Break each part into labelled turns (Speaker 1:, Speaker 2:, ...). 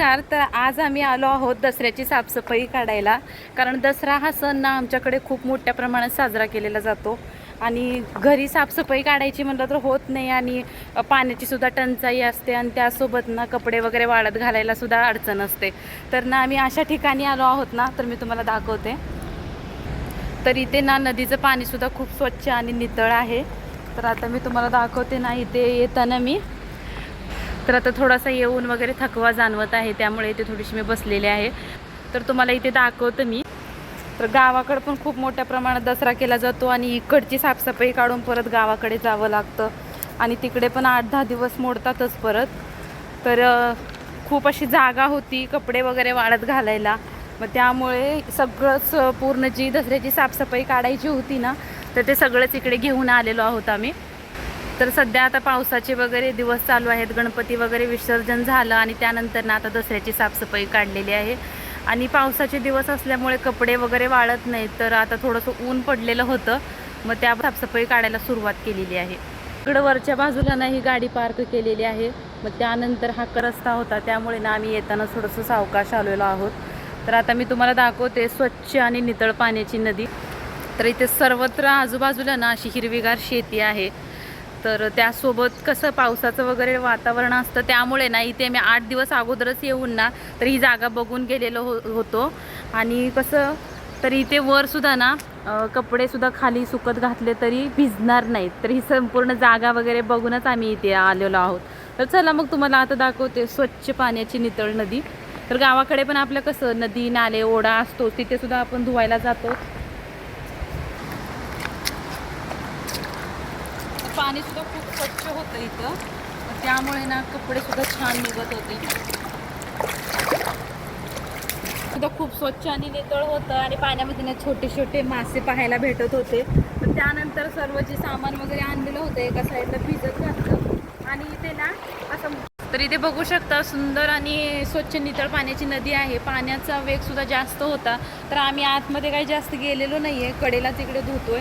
Speaker 1: नमस्कार. तर आज आम्ही आलो आहोत दसऱ्याची साफसफाई काढायला. कारण दसरा हा सण ना आमच्याकडे खूप मोठ्या प्रमाणात साजरा केलेला जातो. आणि घरी साफसफाई काढायची म्हटलं तर होत नाही आणि पाण्याची सुद्धा टंचाई असते आणि त्यासोबत ना कपडे वगैरे वाळत घालायला सुद्धा अडचण असते. तर ना आम्ही अशा ठिकाणी आलो आहोत ना तर मी तुम्हाला दाखवते. तर इथे ना नदीचं पाणीसुद्धा खूप स्वच्छ आणि नितळ आहे. तर आता मी तुम्हाला दाखवते ना इथे येताना मी तर आता थोडासा येऊन वगैरे थकवा जाणवत आहे त्यामुळे इथे थोडीशी मी बसलेली आहे. तर तुम्हाला इथे दाखवतं मी. तर गावाकडं पण खूप मोठ्या प्रमाणात दसरा केला जातो आणि इकडची साफसफाई काढून परत गावाकडे जावं लागतं. आणि तिकडे पण आठ दहा दिवस मोडतातच परत. तर खूप अशी जागा होती कपडे वगैरे वाळत घालायला. मग त्यामुळे सगळंच पूर्ण जी दसऱ्याची साफसफाई काढायची होती ना तर ते सगळंच इकडे घेऊन आलेलो आहोत आम्ही. तर सध्या आता पावसाचे वगैरे दिवस चालू आहेत. गणपती वगैरे विसर्जन झालं आणि त्यानंतर ना आता दसऱ्याची साफसफाई काढलेली आहे. आणि पावसाचे दिवस असल्यामुळे कपडे वगैरे वाळत नाहीत तर आता थोडंसं ऊन पडलेलं होतं. मग त्या साफसफाई काढायला सुरुवात केलेली आहे. इकडं वरच्या बाजूला ना ही गाडी पार्क केलेली आहे. मग त्यानंतर हा रस्ता होता. त्यामुळे ना आम्ही येताना थोडंसं सावकाश आलेलो आहोत. तर आता मी तुम्हाला दाखवते स्वच्छ आणि नितळ पाण्याची नदी. तर इथे सर्वत्र आजूबाजूला ना अशी हिरवीगार शेती आहे. तर त्यासोबत कसं पावसाचं वगैरे वातावरण असतं त्यामुळे ना इथे मी आठ दिवस अगोदरच येऊन ना तर ही जागा बघून गेलेलो हो होतो. आणि कसं तर इथे वरसुद्धा ना कपडेसुद्धा खाली सुकत घातले तरी भिजणार नाहीत. तर ही संपूर्ण जागा वगैरे बघूनच आम्ही इथे आलेलो आहोत. तर चला मग तुम्हाला आता दाखवते स्वच्छ पाण्याची नितळ नदी. तर गावाकडे पण आपलं कसं नदी नाले ओढा असतो तिथेसुद्धा आपण धुवायला जातो. पाणी सुद्धा खूप स्वच्छ होतं इथं. त्यामुळे ना कपडे सुद्धा छान निघत होते. सुद्धा खूप स्वच्छ आणि नितळ होतं आणि पाण्यामध्ये ना छोटे छोटे मासे पाहायला भेटत होते. तर त्यानंतर सर्व जे सामान वगैरे आणलेलं होतं एका साईडला भिजत घातलं. आणि इथे ना असं तर इथे बघू शकता सुंदर आणि स्वच्छ नितळ पाण्याची नदी आहे. पाण्याचा वेग सुद्धा जास्त होता. तर आम्ही आतमध्ये काही जास्त गेलेलो नाही आहे कडेला तिकडे धुतोय.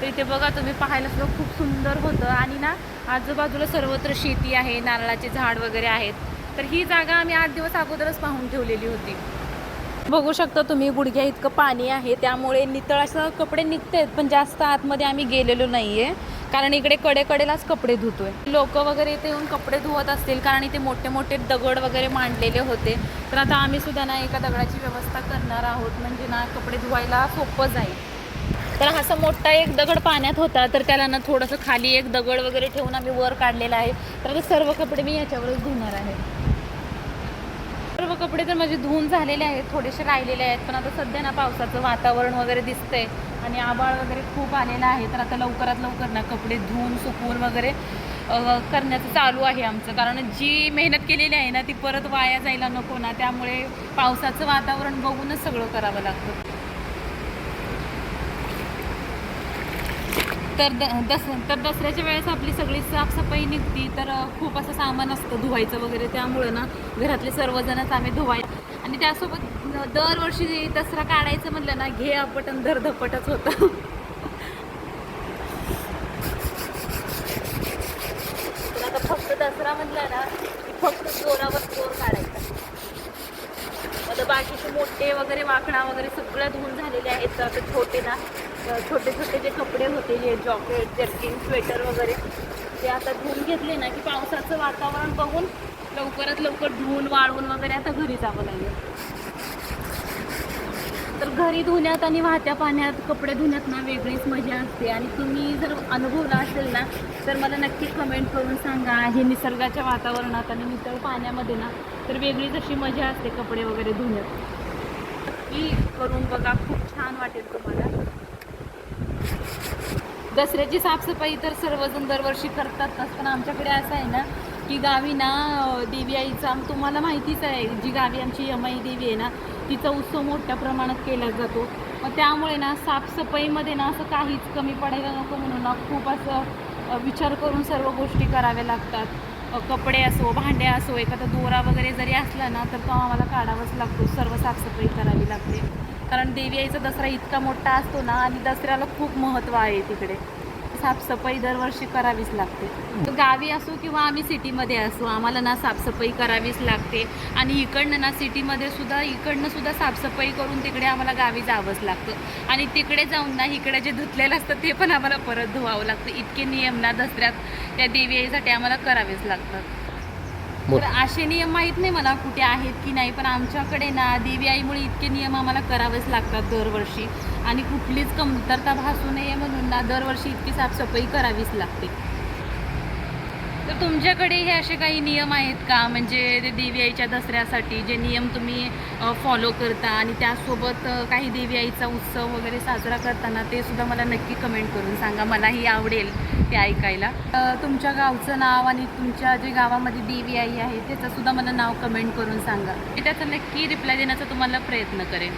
Speaker 1: तर इथे बघा तुम्ही पाहायला सुद्धा खूप सुंदर होतं. आणि ना आजूबाजूला सर्वत्र शेती आहे नारळाचे झाड वगैरे आहेत. तर ही जागा आम्ही आठ दिवस अगोदरच पाहून ठेवलेली होती. बघू शकता तुम्ही गुडघ्या इतकं पाणी आहे. त्यामुळे नितळ असं कपडे निघतात पण जास्त आतमध्ये आम्ही गेलेलो नाही आहे कारण इकडे कडेकडेलाच कपडे धुतोय. लोक वगैरे इथे येऊन कपडे धुवत असतील कारण इथे मोठे मोठे दगड वगैरे मांडलेले होते. तर आता आम्ही सुद्धा ना एका दगडाची व्यवस्था करणार आहोत. म्हणजे ना कपडे धुवायला सोपं जाईल. तर असा मोठा एक दगड पाण्यात होता तर त्याला ना थोडंसं खाली एक दगड वगैरे ठेवून आम्ही वर काढलेला आहे. तर आता सर्व कपडे मी याच्यावरच धुणार आहे. सर्व कपडे तर माझे धुवून झालेले आहेत थोडेसे राहिलेले आहेत पण आता सध्या ना पावसाचं वातावरण वगैरे दिसतंय आणि आबाळ वगैरे खूप आलेला आहे. तर आता लवकरात लवकर ना कपडे धुवून सुकवून वगैरे करण्याचं चालू आहे आमचं. कारण जी मेहनत केलेली आहे ना ती परत वाया जायला नको ना. त्यामुळे पावसाचं वातावरण बघूनच सगळं करावं लागतं. तर द दस तर दसऱ्याच्या वेळेस आपली सगळी साफसफाई निघती तर खूप असं सामान असतं धुवायचं वगैरे त्यामुळं ना घरातले सर्वजणच आम्ही धुवाय आणि त्यासोबत दरवर्षी दसरा काढायचं म्हटलं ना घे आपटन धरधपटच होतं. पण आता फक्त दसरा म्हटलं ना फक्त जोरावर जोर काढायचा. आता बाकीचे मोठे वगैरे वाकडा वगैरे सगळ्या धुवून झालेले आहेत तर छोटे ना छोटे छोटे जे कपडे होते जे जॉकेट जर्किन स्वेटर वगैरे ते आता धुवून घेतले ना की पावसाचं वातावरण बघून लवकरात लवकर धुवून वाळवून वगैरे आता घरी जावं लागेल. तर घरी धुण्यात आणि वाहत्या पाण्यात कपडे धुण्यात ना वेगळीच मजा असते. आणि तुम्ही जर अनुभवला असेल ना तर मला नक्की कमेंट करून सांगा. हे निसर्गाच्या वातावरणात आणि नितळ पाण्यामध्ये ना तर वेगळीच अशी मजा असते कपडे वगैरे धुण्यात. नक्की करून बघा. खूप छान वाटेल तुम्हाला. दसऱ्याची साफसफाई तर सर्वजण दरवर्षी करतातच पण आमच्याकडे असं आहे ना की गावी ना देवी आईचा तुम्हाला माहितीच आहे जी गावी आमची यमाई देवी आहे ना तिचा उत्सव मोठ्या प्रमाणात केला जातो. मग त्यामुळे ना साफसफाईमध्ये ना असं काहीच कमी पडायला नको म्हणून ना खूप असं विचार करून सर्व गोष्टी कराव्या लागतात. कपडे असो भांडे असो एखादा दोरा वगैरे जरी असला ना तर तो आम्हाला काढावाच लागतो सर्व साफसफाई करावी लागते. कारण देवी आईचा दसरा इतका मोठा असतो ना आणि दसऱ्याला खूप महत्त्व आहे तिकडे. साफसफाई दरवर्षी करावीच लागते. गावी असो किंवा आम्ही सिटीमध्ये असो आम्हाला ना साफसफाई करावीच लागते. आणि इकडनं ना सिटीमध्ये सुद्धा इकडनं सुद्धा साफसफाई करून तिकडे आम्हाला गावी जावंच लागतं. आणि तिकडे जाऊन ना इकडे जे धुतलेलं असतं ते पण आम्हाला परत धुवावं लागतं. इतके नियम ना दसऱ्यात त्या देवी आईसाठी आम्हाला करावेच लागतात. तर असे नियम माहीत नाही मला कुठे आहेत की नाही पण आमच्याकडे ना देवी आईमुळे इतके नियम आम्हाला करावेच लागतात दरवर्षी. आणि कुठलीच कमतरता भासू नये म्हणून ना दरवर्षी इतकी साफसफाई करावीच लागते. तर तुमच्याकडे हे असे काही नियम आहेत का? म्हणजे ते देवी आईच्या दसऱ्यासाठी जे नियम तुम्ही फॉलो करता आणि त्यासोबत काही देवी आईचा उत्सव वगैरे साजरा करताना ते सुद्धा मला नक्की कमेंट करून सांगा. मलाही आवडेल ते ऐकायला. तुमच्या गावचं नाव आणि तुमच्या जे गावामध्ये देवी आई आहे त्याचंसुद्धा मला नाव कमेंट करून सांगा. मी त्याचा नक्की रिप्लाय देण्याचा तुम्हाला प्रयत्न करेन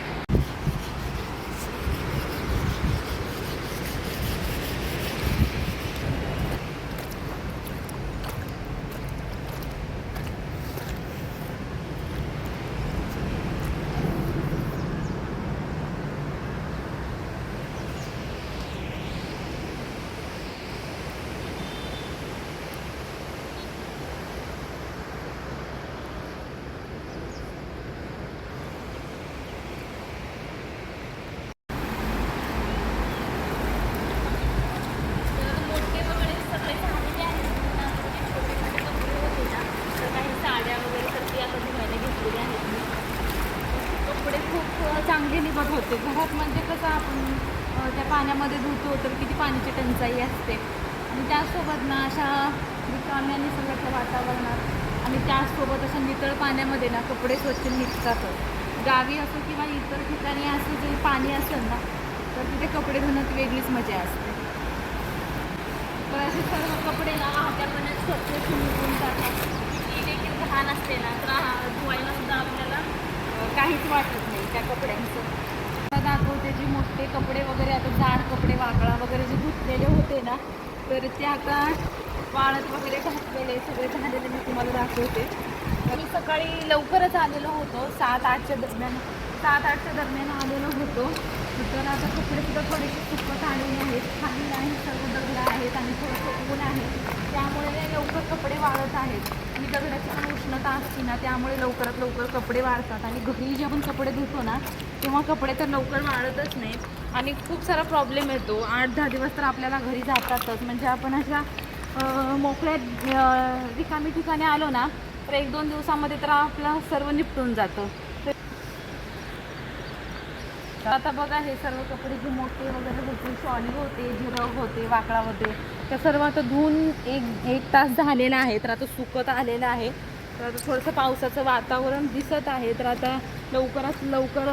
Speaker 1: तर मोठे वगैरे सगळे झालेले आहेत पुन्हा जे छोटे छोटे कपडे होते ना तर काही साड्या वगैरे तर ती आता धुवायला घेतलेल्या आहेत मी कपडे खूप अ, होते. घरात म्हणजे कसं आपण त्या पाण्यामध्ये धुतो तर किती पाण्याची टंचाई असते. आणि त्यासोबत ना अशा रिकाम्या निसर्गाच्या वातावरणात आणि त्याचसोबत अशा नितळ पाण्यामध्ये ना कपडे स्वच्छ निघतातच गावी असो किंवा इतर ठिकाणी असं जे पाणी असेल ना तर तिथे कपडे धुण्यात वेगळीच मजा असते. तर असे सर्व कपडे ना वाहत्यापणे स्वच्छ निघून जातात ती देखील घाण असते ना तर हा- धुवायला सुद्धा आपल्याला काहीच वाटत नाही त्या कपड्यांचं. आता दाखवते जे मोठे कपडे वगैरे आता जाड कपडे वाकळा वगैरे जे धुतलेले होते ना तर ते आता वाळत वगैरे घातलेले सगळे झालेले मी तुम्हाला दाखवते. मी सकाळी लवकरच आलेलो होतो सात आठच्या दरम्यान सात आठच्या दरम्यान आलेलो होतो. तर आता कपडे सुद्धा थोडेसे सुकत आलेले आहेत. खाली नाही सर्व दगड आहेत आणि थोडंसं ऊन आहे. त्यामुळे लवकर कपडे वाळत आहेत. आणि पण उष्णता असते ना त्यामुळे लवकरात लवकर कपडे वाळतात. आणि घरी जे आपण कपडे धुतो ना तेव्हा कपडे तर लवकर वाळतच नाहीत. आणि खूप सारा प्रॉब्लेम येतो. आठ दहा दिवस तर आपल्याला घरी जातातच. म्हणजे आपण अशा मोकळ्या रिकामी ठिकाणी आलो ना तर एक दोन दिवसामध्ये तर आपलं सर्व निपटून जातं. आता बघा हे सर्व कपडे जे मोठे वगैरे होते शॉली होते झिरग होते वाकळा होते त्या सर्व आता धुवून एक एक तास झालेला आहे तर आता सुकत आलेलं आहे. तर आता थोडंसं पावसाचं वातावरण दिसत आहे तर आता लवकरात लवकर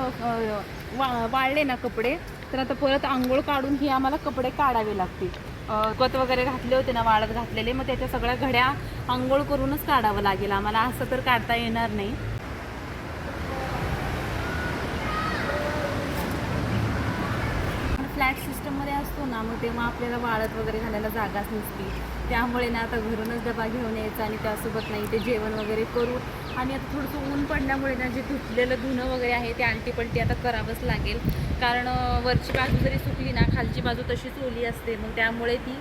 Speaker 1: वा वाळले ना कपडे तर आता परत आंघोळ काढून ही आम्हाला कपडे काढावे लागतील. अ, कत वगैरे घातले होते ना वाळत घातलेले मग त्याच्या सगळ्या घड्या आंघोळ करूनच काढावं लागेल. आम्हाला असं तर काढता येणार नाही. फ्लॅट सिस्टममध्ये असतो ना मग तेव्हा आपल्याला वाळत वगैरे घालायला जागाच नसती. त्यामुळे ना आता घरूनच डबा घेऊन यायचा आणि त्यासोबत नाही ते जेवण वगैरे करू आणि आता थोडंसं ऊन पडल्यामुळे ना जे धुतलेलं धुणं वगैरे आहे ते आलटीपलटी आता करावंच लागेल. कारण वरची बाजू जरी सुकली ना खालची बाजू तशीच ओली असते. मग त्यामुळे ती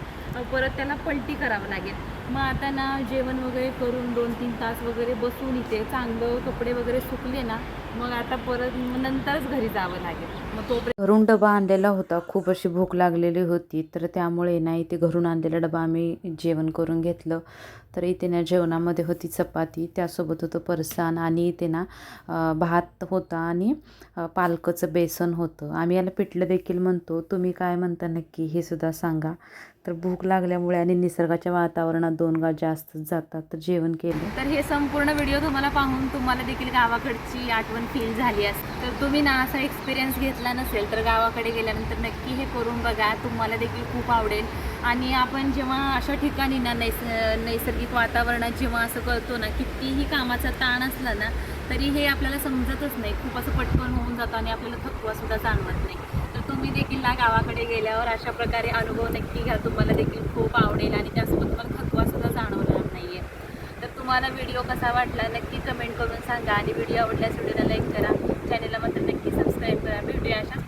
Speaker 1: परत त्याला पलटी करावं लागेल. मग आता ना जेवण वगैरे करून दोन तीन तास वगैरे बसून इथे चांगलं कपडे वगैरे सुकले ना मग आता परत नंतरच घरी जावं लागेल. मग तो
Speaker 2: घरून डबा आणलेला होता खूप अशी भूक लागलेली होती तर त्यामुळे ना इथे घरून आणलेला डबा आम्ही जेवण करून घेतलं. तर इथे ना जेवणामध्ये होती चपाती त्यासोबत होतं परसान आणि इथे ना भात होता आणि पालकचं बेसन होतं. आम्ही याला पिठलं देखील म्हणतो. तुम्ही काय म्हणता नक्की हे सुद्धा सांगा. तर भूक लागल्यामुळे आणि निसर्गाच्या वातावरणात दोन गाव जास्तच जातात तर जेवण केलं.
Speaker 1: तर हे संपूर्ण व्हिडिओ तुम्हाला पाहून तुम्हाला देखील गावाकडची आठवण फील झाली असते तर तुम्ही ना असा एक्सपिरियन्स घेतला नसेल तर गावाकडे गेल्यानंतर नक्की हे करून बघा. तुम्हाला देखील खूप आवडेल. आणि आपण जेव्हा अशा ठिकाणी ना नैस नैसर्गिक वातावरणात जेव्हा असं करतो ना कितीही कामाचा ताण असला ना तरी हे आपल्याला समजतच नाही. खूप असं पटकन होऊन जातं आणि आपल्याला थकवासुद्धा जाणवत नाही. तुम्ही देखील ना गावाकडे गेल्यावर अशा प्रकारे अनुभव नक्की घ्या. तुम्हाला देखील खूप आवडेल आणि त्यासोबत तुम्हाला थकवा सुद्धा जाणवणार नाही आहे तर तुम्हाला व्हिडिओ कसा वाटला नक्की कमेंट करून सांगा आणि व्हिडिओ आवडल्यास व्हिडिओला लाईक करा. चॅनलला मात्र नक्की सबस्क्राईब करा. भेटूया अशाच